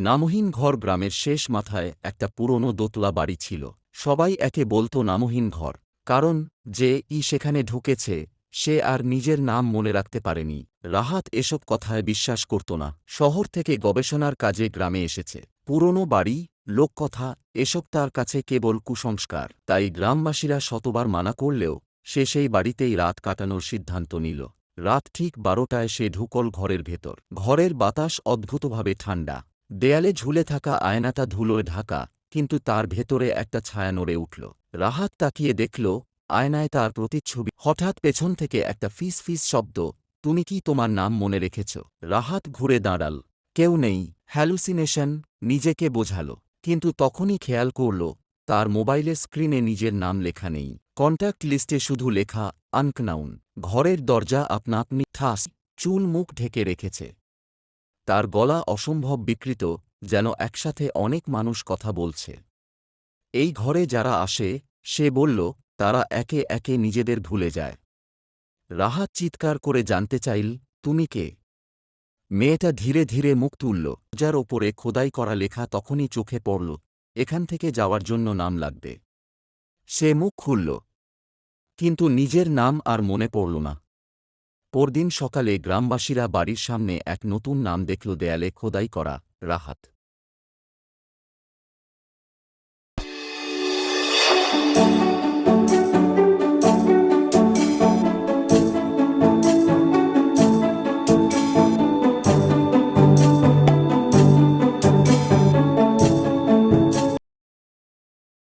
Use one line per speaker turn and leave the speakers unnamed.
নামহীন ঘর গ্রামের শেষ মাথায় একটা পুরনো দোতলা বাড়ি ছিল। সবাই একে বলতো নামহীন ঘর, কারণ যে ই সেখানে ঢুকেছে, সে আর নিজের নাম মনে রাখতে পারেনি। রাহাত এসব কথায় বিশ্বাস করত না। শহর থেকে গবেষণার কাজে গ্রামে এসেছে। পুরনো বাড়ি, লোককথা, এসব তার কাছে কেবল কুসংস্কার। তাই গ্রামবাসীরা শতবার মানা করলেও সে সেই বাড়িতেই রাত কাটানোর সিদ্ধান্ত নিল। রাত ঠিক বারোটায় সে ঢুকল ঘরের ভেতর। ঘরের বাতাস অদ্ভুতভাবে ঠান্ডা। দেয়ালে ঝুলে থাকা আয়নাটা ধুলোয় ঢাকা, কিন্তু তার ভেতরে একটা ছায়া নড়ে উঠল। রাহাত তাকিয়ে দেখল, আয়নায় তার প্রতিচ্ছবি। হঠাৎ পেছন থেকে একটা ফিস ফিস শব্দ, তুমি কি তোমার নাম মনে রেখেছ? রাহাত ঘুরে দাঁড়াল। কেউ নেই, হ্যালুসিনেশন, নিজেকে বোঝাল। কিন্তু তখনই খেয়াল করল, তার মোবাইলের স্ক্রিনে নিজের নাম লেখা নেই। কন্ট্যাক্ট লিস্টে শুধু লেখা, আনকনাউন। ঘরের দরজা আপনা আপনি ঠাস, চুল মুখ ঢেকে রেখেছে। তার গলা অসম্ভব বিকৃত, যেন একসাথে অনেক মানুষ কথা বলছে। এই ঘরে যারা আসে, সে বলল, তারা একে একে নিজেদের ভুলে যায়। রাহাত চিৎকার করে জানতে চাইল, তুমি কে? মেয়েটা ধীরে ধীরে মুখ তুলল, যার ওপরে খোদাই করা লেখা তখনই চোখে পড়ল, এখান থেকে যাওয়ার জন্য নাম লাগবে। সে মুখ খুলল, কিন্তু নিজের নাম আর মনে পড়ল না। পরদিন সকালে গ্রামবাসীরা বাড়ির সামনে এক নতুন নাম দেখল দেয়ালে খোদাই করা রাহাত।